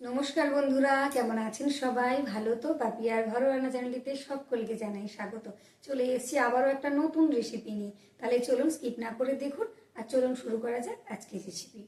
নমস্কার বন্ধুরা, কেমন আছেন সবাই? ভালো তো? পাপিয়ার ঘরোয়া রান্না চ্যানেলটিতে সকলকে জানাই স্বাগত। চলে এসেছি আবারও একটা নতুন রেসিপি নিয়ে। তাহলে চলুন স্কিপ না করে দেখুন আর চলুন শুরু করা যাক আজকের রেসিপি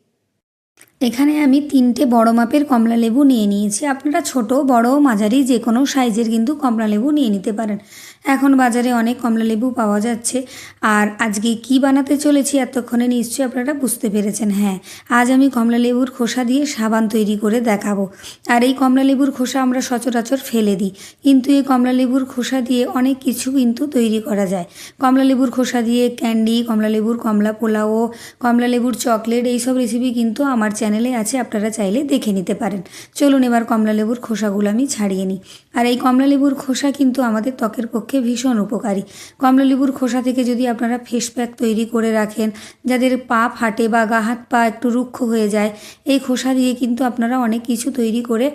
এখানে আমি তিনটে বড় মাপের কমলা লেবু নিয়ে নিয়েছি। আপনারা ছোট, বড়, মাঝারি যে কোনো সাইজের কিন্তু কমলা লেবু নিয়ে নিতে পারেন। এখন বাজারে অনেক কমলা লেবু পাওয়া যাচ্ছে। আর আজকে কি বানাতে চলেছি এতক্ষণে নিশ্চয়ই আপনারা বুঝতে পেরেছেন হ্যাঁ। আজ আমি কমলা লেবুর খোসা দিয়ে সাবান তৈরি করে দেখাবো। আর এই কমলা লেবুর খোসা আমরা সচরাচর ফেলে দিই। কিন্তু এই কমলা লেবুর খোসা দিয়ে অনেক কিছু কিন্তু তৈরি করা যায়। কমলা লেবুর খোসা দিয়ে ক্যান্ডি, কমলা লেবুর কমলা পোলাও, কমলা লেবুর চকলেট, এইসব রেসিপি কিন্তু আমার চ্যানেলে আছে, আপনারা চাইলে দেখে নিতে পারেন। চলুন এবার কমলা লেবুর খোসাগুলো আমি ছাড়িয়ে নিই। আর এই কমলা লেবুর খোসা কিন্তু আমাদের ত্বকের পক্ষে ভীষণ উপকারী। কমলালেবুর খোসা থেকে যদি আপনারা ফেস প্যাক তৈরি করে রাখেন, যাদের পা ফাটে বা গা হাত পা একটু রুক্ষ হয়ে যায়, এই খোসা দিয়ে কিন্তু আপনারা অনেক কিছু তৈরি করে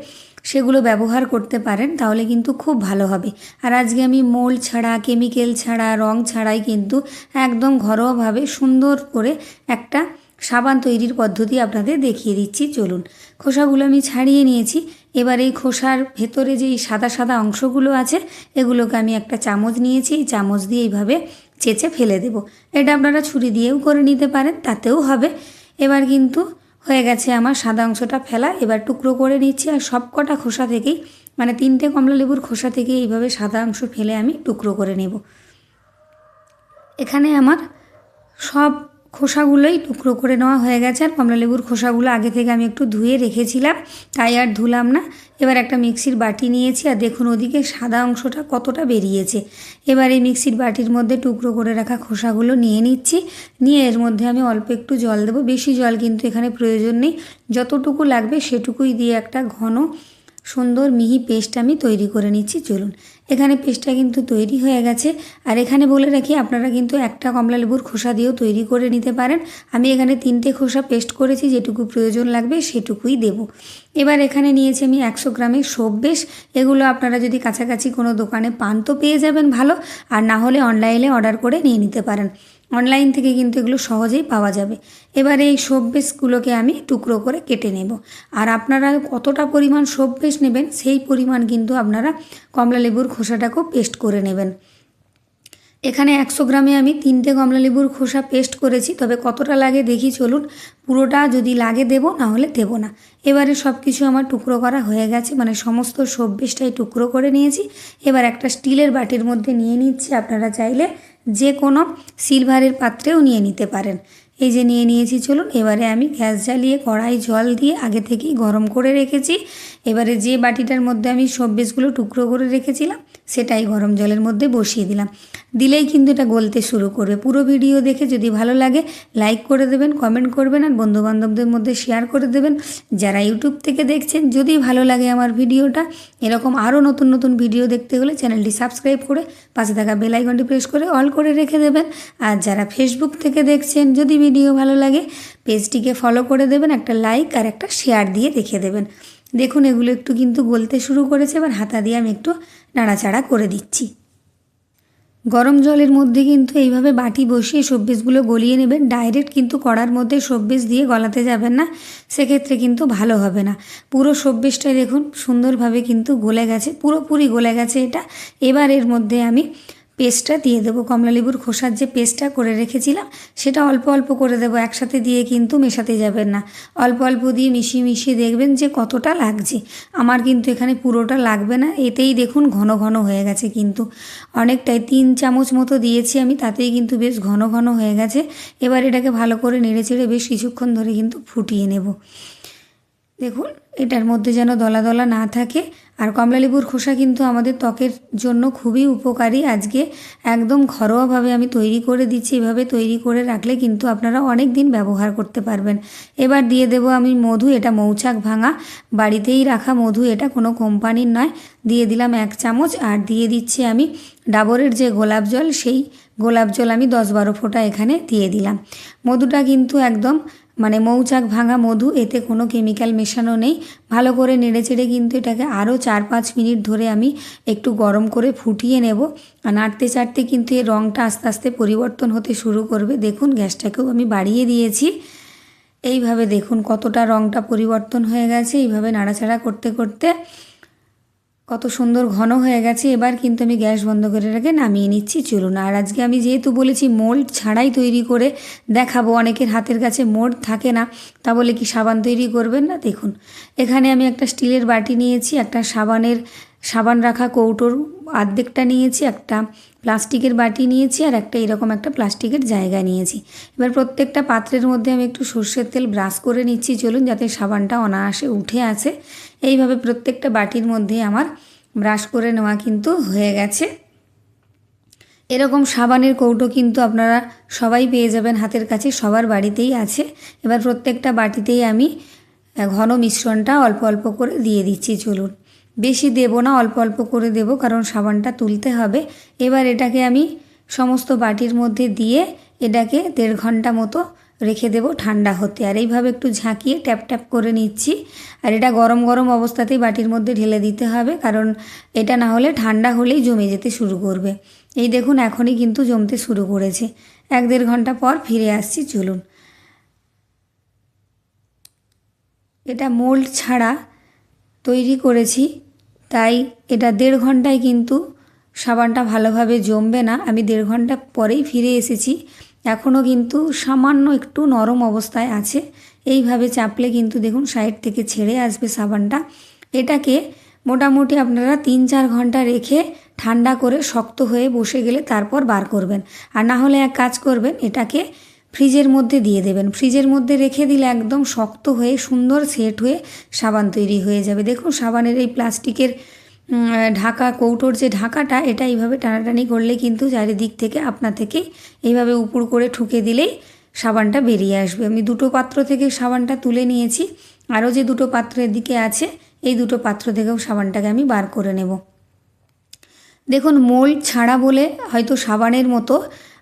সেগুলো ব্যবহার করতে পারেন, তাহলে কিন্তু খুব ভালো হবে। আর আজকে আমি মোল ছাড়া, কেমিক্যাল ছাড়া, রং ছাড়াই কিন্তু একদম ঘরোয়াভাবে সুন্দর করে একটা সাবান তৈরির পদ্ধতি আপনাদের দেখিয়ে দিচ্ছি। চলুন, খোসাগুলো আমি ছাড়িয়ে নিয়েছি। এবার এই খোসার ভেতরে যে সাদা সাদা অংশগুলো আছে, এগুলোকে আমি একটা চামচ নিয়েছি, এই চামচ দিয়ে এইভাবে চেঁচে ফেলে দেব। এটা আপনারা ছুরি দিয়েও করে নিতে পারেন, তাতেও হবে। এবার কিন্তু হয়ে গেছে আমার সাদা অংশটা ফেলা, এবার টুকরো করে নিচ্ছি আর সব কটা খোসা থেকেই মানে তিনটে কমলা লেবুর খোসা থেকে এইভাবে সাদা অংশ ফেলে আমি টুকরো করে নেব। এখানে আমার সব খোসাগুলোই টুকরো করে নেওয়া হয়ে গেছে আর কমলালেবুর খোসাগুলো আগে থেকে আমি একটু ধুয়ে রেখেছিলাম, তাই আর ধুলাম না। এবার একটা মিক্সির বাটি নিয়েছি আর দেখুন ওদিকে সাদা অংশটা কতটা বেরিয়েছে। এবার এই মিক্সির বাটির মধ্যে টুকরো করে রাখা খোসাগুলো নিয়ে নিচ্ছি। নিয়ে এর মধ্যে আমি অল্প একটু জল দেবো, বেশি জল কিন্তু এখানে প্রয়োজন নেই। যতটুকু লাগবে সেটুকুই দিয়ে একটা ঘন সুন্দর মিহি পেস্ট আমি তৈরি করে নিচ্ছি, চলুন। এখানে পেস্টটা কিন্তু তৈরি হয়ে গেছে। আর এখানে বলে রাখি, আপনারা কিন্তু একটা কমলা লেবুর খোসা দিয়েও তৈরি করে নিতে পারেন। আমি এখানে তিনটে খোসা পেস্ট করেছি, যেটুকু প্রয়োজন লাগবে সেটুকুই দেব। এবার এখানে নিয়েছি আমি একশো গ্রামের সব বেশ। এগুলো আপনারা যদি কাছাকাছি কোনো দোকানে পান তো পেয়ে যাবেন ভালো। আর না হলে অনলাইনে অর্ডার করে নিয়ে নিতে পারেন। অনলাইন থেকে কিন্তু এগুলো সহজেই পাওয়া যাবে। এবার এই বেসগুলোকে আমি টুকরো করে কেটে নেব। আর আপনারা কতটা পরিমাণ সব্যেশ নেবেন, সেই পরিমাণ কিন্তু আপনারা কমলা লেবুর খোসাটাকেও পেস্ট করে নেবেন। এখানে একশো গ্রামে আমি তিনটে কমলালেবুর খোসা পেস্ট করেছি, তবে কতটা লাগে দেখি চলুন। পুরোটা যদি লাগে দেব, না হলে দেব না। এবারে সব কিছু আমার টুকরো করা হয়ে গেছে মানে সমস্ত সব্বিশটাই টুকরো করে নিয়েছি। এবার একটা স্টিলের বাটির মধ্যে নিয়ে নিচ্ছি, আপনারা চাইলে যে কোনো সিলভারের পাত্রেও নিয়ে নিতে পারেন। এই যে নিয়ে নিয়েছি, চলুন এবারে আমি গ্যাস জ্বালিয়ে কড়াই জল দিয়ে আগে থেকেই গরম করে রেখেছি। এবারে যে বাটিটার মধ্যে আমি সব্যেশগুলো টুকরো করে রেখেছিলাম, সেটাই গরম জলের মধ্যে বসিয়ে দিলাম। দিলেই কিন্তু এটা গলতে শুরু করবে। পুরো ভিডিও দেখে যদি ভালো লাগে, লাইক করে দেবেন, কমেন্ট করবেন আর বন্ধুবান্ধবদের মধ্যে শেয়ার করে দেবেন। যারা ইউটিউব থেকে দেখছেন, যদি ভালো লাগে আমার ভিডিওটা, এরকম আরও নতুন নতুন ভিডিও দেখতে হলে চ্যানেলটি সাবস্ক্রাইব করে পাশে থাকা বেল আইকনটি প্রেস করে অল করে রেখে দেবেন। আর যারা ফেসবুক থেকে দেখছেন, যদি ভিডিও ভালো লাগে, পেজটিকে ফলো করে দেবেন, একটা লাইক আর একটা শেয়ার দিয়ে দেখে দেবেন। দেখুন, এগুলো একটু কিন্তু গলতে শুরু করেছে, এবার হাতা দিয়ে আমি একটু নাড়াচাড়া করে দিচ্ছি। গরম জলের মধ্যে কিন্তু এইভাবে বাটি বসিয়ে সব্যেশগুলো গলিয়ে নেবেন ডাইরেক্ট কিন্তু কড়ার মধ্যে সব্যেশ দিয়ে গলাতে যাবেন না, সেক্ষেত্রে কিন্তু ভালো হবে না। পুরো সব্যেশটাই দেখুন, সুন্দরভাবে কিন্তু গলে গেছে, পুরোপুরি গলে গেছে এটা। এবার এর মধ্যে আমি পেস্টটা দিয়ে দেবো। কমলালেবুর খোসার যে পেস্টটা করে রেখেছিলাম, সেটা অল্প অল্প করে দেবো। একসাথে দিয়ে কিন্তু মেশাতে যাবেন না। অল্প অল্প দিয়ে মিশিয়ে মিশিয়ে দেখবেন যে কতটা লাগছে। আমার কিন্তু এখানে পুরোটা লাগবে না। এতেই দেখুন ঘন ঘন হয়ে গেছে কিন্তু। অনেকটাই তিন চামচ মতো দিয়েছি আমি, তাতেই কিন্তু বেশ ঘন ঘন হয়ে গেছে। এবার এটাকে ভালো করে নেড়ে চেড়ে বেশ কিছুক্ষণ ধরে কিন্তু ফুটিয়ে নেব। দেখুন, এটার মধ্যে যেন দলা দলা না থাকে। আর কমলালেবুর খোসা কিন্তু আমাদের ত্বকের জন্য খুবই উপকারী। আজকে একদম ঘরোয়াভাবে আমি তৈরি করে দিচ্ছি। এভাবে তৈরি করে রাখলে কিন্তু আপনারা অনেক দিন ব্যবহার করতে পারবেন। এবার দিয়ে দেব আমি মধু, এটা মৌচাক ভাঙা। বাড়িতেই রাখা মধু, এটা কোনো কোম্পানির নয়। দিয়ে দিলাম এক চামচ আর দিয়ে দিচ্ছি আমি ডাবরের যে গোলাপ জল, সেই গোলাপ জল আমি দশ বারো ফোঁটা এখানে দিয়ে দিলাম। মধুটা কিন্তু একদম মানে মৌচাক ভাঙা মধু, এতে কোনো কেমিক্যাল মেশানো নেই। ভালো করে নেড়ে চেড়ে কিন্তু এটাকে আরও চার পাঁচ মিনিট ধরে আমি একটু গরম করে ফুটিয়ে নেব। আর নাড়তে চাড়তে কিন্তু এর রঙটা আস্তে আস্তে পরিবর্তন হতে শুরু করবে। দেখুন, গ্যাসটাকেও আমি বাড়িয়ে দিয়েছি। এইভাবে দেখুন কতটা রঙটা পরিবর্তন হয়ে গেছে। এইভাবে নাড়াচাড়া করতে করতে কত সুন্দর ঘন হয়ে গেছে, এবার কিন্তু আমি গ্যাস বন্ধ করে রেখে নামিয়ে নিচ্ছি। চলুন, আর আজকে আমি যেহেতু বলেছি মোল্ড ছাড়াই তৈরি করে দেখাবো, অনেকের হাতের কাছে মোল্ড থাকে না, তা বলে কি সাবান তৈরি করবেন না? দেখুন, এখানে আমি একটা স্টিলের বাটি নিয়েছি, একটা সাবানের সাবান রাখা কৌটোর আর্ধেকটা নিয়েছি, একটা প্লাস্টিকের বাটি নিয়েছি আর একটা এরকম একটা প্লাস্টিকের জায়গা নিয়েছি। এবার প্রত্যেকটা পাত্রের মধ্যে আমি একটু সর্ষের তেল ব্রাশ করে নিচ্ছি, চলুন যাতে সাবানটা অনায়াসে উঠে আছে এইভাবে প্রত্যেকটা বাটির মধ্যে আমার ব্রাশ করে নেওয়া কিন্তু হয়ে গেছে। এরকম সাবানের কৌটো কিন্তু আপনারা সবাই পেয়ে যাবেন, হাতের কাছে সবার বাড়িতেই আছে। এবার প্রত্যেকটা বাটিতেই আমি ঘন মিশ্রণটা অল্প অল্প করে দিয়ে দিচ্ছি, চলুন। বেশি দেব না, অল্প অল্প করে দেব, কারণ সাবানটা তুলতে হবে। এবার এটাকে আমি সমস্ত বাটির মধ্যে দিয়ে এটাকে দেড় ঘণ্টা মতো রেখে দেব ঠান্ডা হতে। আর এইভাবে একটু ঝাঁকিয়ে ট্যাপ ট্যাপ করে নিচ্ছি। আর এটা গরম গরম অবস্থাতেই বাটির মধ্যে ঢেলে দিতে হবে, কারণ এটা না হলে ঠান্ডা হলেই জমে যেতে শুরু করবে। এই দেখুন, এখনই কিন্তু জমতে শুরু করেছে। এক দেড় ঘণ্টা পর ফিরে আসছি, চলুন। এটা মোল্ড ছাড়া তৈরি করেছি। তাই এটা দেড় ঘন্টায় কিন্তু সাবানটা ভালোভাবে জমবে না। আমি দেড় ঘণ্টা পরেই ফিরে এসেছি। এখনও কিন্তু সামান্য একটু নরম অবস্থায় আছে। এইভাবে চাপলে কিন্তু দেখুন সাইড থেকে ছেড়ে আসবে সাবানটা। এটাকে মোটামুটি আপনারা তিন চার ঘণ্টা রেখে ঠান্ডা করে শক্ত হয়ে বসে গেলে তারপর বার করবেন। আর না হলে এক কাজ করবেন, এটাকে ফ্রিজের মধ্যে দিয়ে দেবেন। ফ্রিজের মধ্যে রেখে দিলে একদম শক্ত হয়ে সুন্দর সেট হয়ে সাবান তৈরি হয়ে যাবে। দেখুন, সাবানের এই প্লাস্টিকের ঢাকা, কৌটোর যে ঢাকাটা, এটা এইভাবে টানাটানি করলে কিন্তু চারিদিক থেকে, আপনা থেকে এইভাবে উপর করে ঠুকে দিলেই সাবানটা বেরিয়ে আসবে। আমি দুটো পাত্র থেকে সাবানটা তুলে নিয়েছি। আরও যে দুটো পাত্রের দিকে আছে, এই দুটো পাত্র থেকেও সাবানটাকে আমি বার করে নেব। দেখুন, মোল্ড ছাড়া বলে হয়তো সাবানের মতো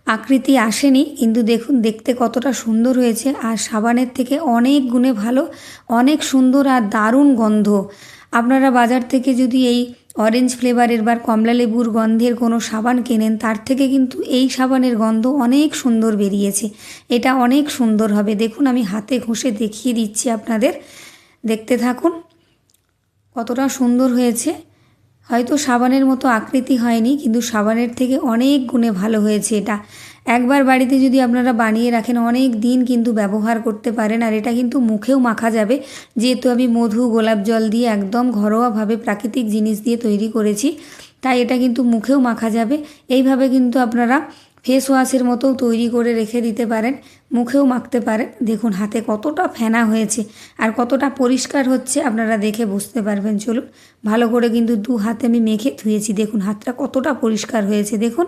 আকৃতি আসেনি। কিন্তু দেখুন, দেখতে কতটা সুন্দর হয়েছে। আর সাবানের থেকে অনেক গুণে ভালো, অনেক সুন্দর আর দারুণ গন্ধ। আপনারা বাজার থেকে যদি এই অরেঞ্জ ফ্লেভারের বা কমলা লেবুর গন্ধের কোনো সাবান কেনেন, তার থেকে কিন্তু এই সাবানের গন্ধ অনেক সুন্দর বেরিয়েছে। এটা অনেক সুন্দর হবে। দেখুন, আমি হাতে ঘষে দেখিয়ে দিচ্ছি আপনাদের। দেখতে থাকুন, কতটা সুন্দর হয়েছে। হয়তো সাবানের মতো আকৃতি হয়নি, কিন্তু সাবানের থেকে অনেক গুণে ভালো হয়েছে এটা। একবার বাড়িতে যদি আপনারা বানিয়ে রাখেন, অনেক দিন কিন্তু ব্যবহার করতে পারেন, আর এটা কিন্তু মুখেও মাখা যাবে। যেহেতু আমি মধু, গোলাপ জল দিয়ে একদম ঘরোয়াভাবে প্রাকৃতিক জিনিস দিয়ে তৈরি করেছি, তাই এটা কিন্তু মুখেও মাখা যাবে। এইভাবে কিন্তু আপনারা ফেস ওয়াশের মতো তৈরি করে রেখে দিতে পারেন, মুখেও মাখতে পারেন। দেখুন, হাতে কতটা ফেনা হয়েছে আর কতটা পরিষ্কার হচ্ছে আপনারা দেখে বুঝতে পারবেন। চলুন, ভালো করে কিন্তু দু হাতে আমি মেখে ধুয়েছি। দেখুন, হাতটা কতটা পরিষ্কার হয়েছে। দেখুন,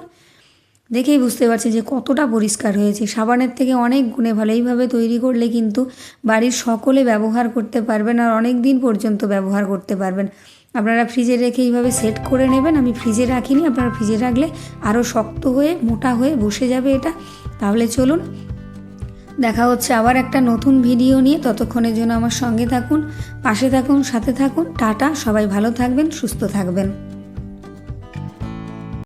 দেখেই বুঝতে পারছি যে কতটা পরিষ্কার হয়েছে। সাবানের থেকে অনেক গুণে ভালো। এইভাবে তৈরি করলে কিন্তু বাড়ির সকলে ব্যবহার করতে পারবেন আর অনেক দিন পর্যন্ত ব্যবহার করতে পারবেন। আপনারা ফ্রিজে রেখে এইভাবে সেট করে নেবেন। আমি ফ্রিজে রাখিনি। আপনারা ফ্রিজে রাখলে আরও শক্ত হয়ে, মোটা হয়ে বসে যাবে এটা। তাহলে চলুন, দেখা হচ্ছে আবার একটা নতুন ভিডিও নিয়ে। ততক্ষণের জন্য আমার সঙ্গে থাকুন, পাশে থাকুন, সাথে থাকুন। টাটা, সবাই ভালো থাকবেন, সুস্থ থাকবেন।